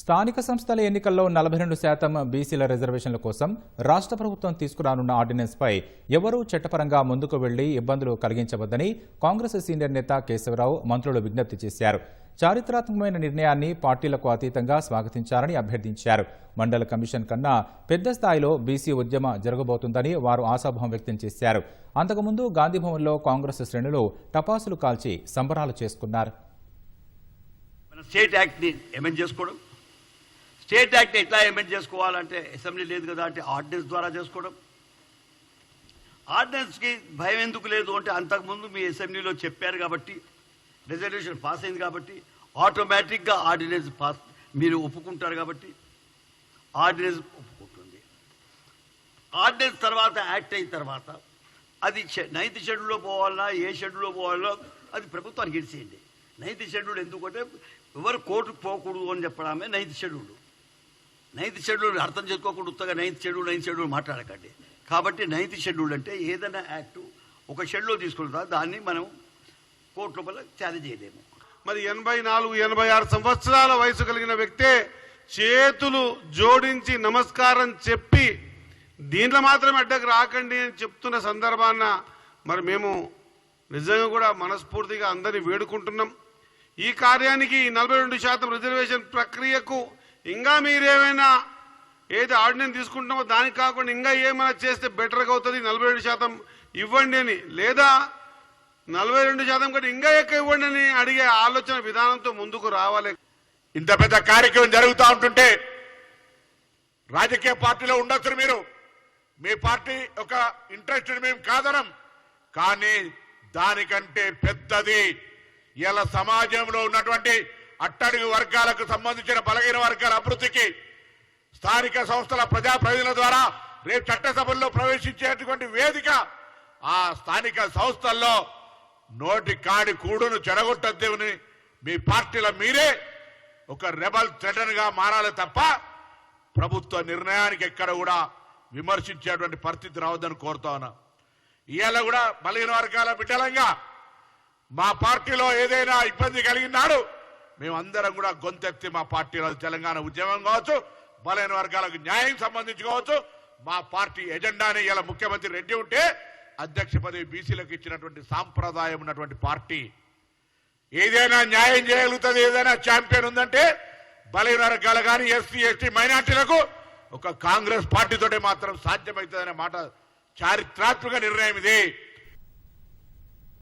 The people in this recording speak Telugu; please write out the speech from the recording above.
స్థానిక సంస్థల ఎన్నికల్లో నలభై రెండు శాతం బీసీల రిజర్వేషన్ల కోసం రాష్ట్ర ప్రభుత్వం తీసుకురానున్న ఆర్డినెన్స్పై ఎవరూ చట్టపరంగా ముందుకు వెళ్ళి ఇబ్బందులు కలిగించవద్దని కాంగ్రెస్ సీనియర్ నేత కేశవరావు మంత్రులు విజ్ఞప్తి చేశారు. చారిత్రాత్మకమైన నిర్ణయాన్ని పార్టీలకు అతీతంగా స్వాగతించాలని అభ్యర్థించారు. మండల కమిషన్ కన్నా పెద్ద స్థాయిలో బీసీ ఉద్యమ జరగబోతుందని వారు ఆశాభావం వ్యక్తం చేశారు. అంతకుముందు గాంధీభవన్లో కాంగ్రెస్ శ్రేణులు టపాసులు కాల్చి సంబరాలు చేసుకున్నారు. స్టేట్ యాక్ట్ని అమెండ్ చేసుకోవడం? స్టేట్ యాక్ట్ ఎట్లా అమెండ్ చేసుకోవాలంటే అసెంబ్లీ లేదు కదా అంటే ఆర్డినెన్స్ ద్వారా చేసుకోవడం. ఆర్డినెన్స్కి భయం ఎందుకు లేదు అంటే అంతకుముందు మీ అసెంబ్లీలో చెప్పారు కాబట్టి రిజల్యూషన్ పాస్ అయింది కాబట్టి ఆటోమేటిక్గా ఆర్డినెన్స్ పాస్ మీరు ఒప్పుకుంటారు కాబట్టి ఆర్డినెన్స్ ఒప్పుకుంటుంది. ఆర్డినెన్స్ తర్వాత యాక్ట్ అయిన తర్వాత అది నైన్త్ షెడ్యూల్లో పోవాలన్నా ఏ షెడ్యూల్లో పోవాలో అది ప్రభుత్వానికి ఇచ్చేయండి నైన్త్ షెడ్యూల్ ఎందుకంటే ఎవరు కోర్టుకు పోకూడదు అని చెప్పడమే నైన్త్ షెడ్యూల్. నైన్త్ షెడ్యూల్ అర్థం చేసుకోకుండా ఉత్తగా నైన్త్ షెడ్యూల్ నైన్త్ షెడ్యూల్ మాట్లాడకండి. కాబట్టి నైన్త్ షెడ్యూల్ అంటే ఏదైనా యాక్టు ఒక షెడ్యూల్ తీసుకుంటా దాన్ని మనం కోర్టు లోపల ఛాలెంజ్ చేయలేము. మరి ఎనభై నాలుగు ఎనభై ఆరు సంవత్సరాల వయసు కలిగిన వ్యక్తే చేతులు జోడించి నమస్కారం చెప్పి దీంట్లో మాత్రం అడ్డకు రాకండి అని చెప్తున్న సందర్భాన మరి మేము నిజంగా కూడా మనస్ఫూర్తిగా అందరినీ వేడుకుంటున్నాం. ఈ కార్యానికి నలభై రెండు శాతం రిజర్వేషన్ ప్రక్రియకు ఇంకా మీరేమైనా ఏది ఆర్డినెన్స్ తీసుకుంటామో దానికి కాకుండా ఇంకా ఏమైనా చేస్తే బెటర్గా అవుతుంది నలభై రెండు శాతం ఇవ్వండి అని. లేదా నలభై రెండు శాతం కంటే ఇంకా ఎక్కువ ఇవ్వండి అని అడిగే ఆలోచన విధానంతో ముందుకు రావాలి. ఇంత పెద్ద కార్యక్రమం జరుగుతూ ఉంటుంటే రాజకీయ పార్టీలో ఉండొచ్చు మీరు. మీ పార్టీ ఒక ఇంట్రెస్ట్ మేము కాదనం. కానీ దానికంటే పెద్దది ఇలా సమాజంలో ఉన్నటువంటి అట్టడుగు వర్గాలకు సంబంధించిన బలహీన వర్గాల అభివృద్ధికి స్థానిక సంస్థల ప్రజాప్రతినిధుల ద్వారా రేపు చట్టసభల్లో ప్రవేశించేటువంటి వేదిక ఆ స్థానిక సంస్థల్లో నోటి కాడి కూడును చెడగొట్టద్దేమని మీ పార్టీల మీరే ఒక రెబల్ థ్రెటన్గా మారాలి తప్ప ప్రభుత్వ నిర్ణయానికి ఎక్కడ కూడా విమర్శించేటువంటి పరిస్థితి రావద్దని కోరుతా ఉన్నా. ఇవాళ కూడా బలహీన వర్గాల బిడ్డలంగా మా పార్టీలో ఏదైనా ఇబ్బంది కలిగినాడు మేమందరం కూడా గొంతెత్తి మా పార్టీలో తెలంగాణ ఉద్యమం కావచ్చు బలైన వర్గాలకు న్యాయం సంబంధించుకోవచ్చు మా పార్టీ ఎజెండాని ఇలా ముఖ్యమంత్రి రెడ్డి ఉంటే అధ్యక్ష పదవి బీసీలకు ఇచ్చినటువంటి సాంప్రదాయం ఉన్నటువంటి పార్టీ. ఏదైనా న్యాయం చేయగలుగుతుంది ఏదైనా ఛాంపియన్ ఉందంటే బలైన వర్గాలు కానీ ఎస్సీ ఎస్టీ మైనార్టీలకు ఒక కాంగ్రెస్ పార్టీతోటే మాత్రం సాధ్యమవుతుందనే మాట చారిత్రాత్మక నిర్ణయం ఇది.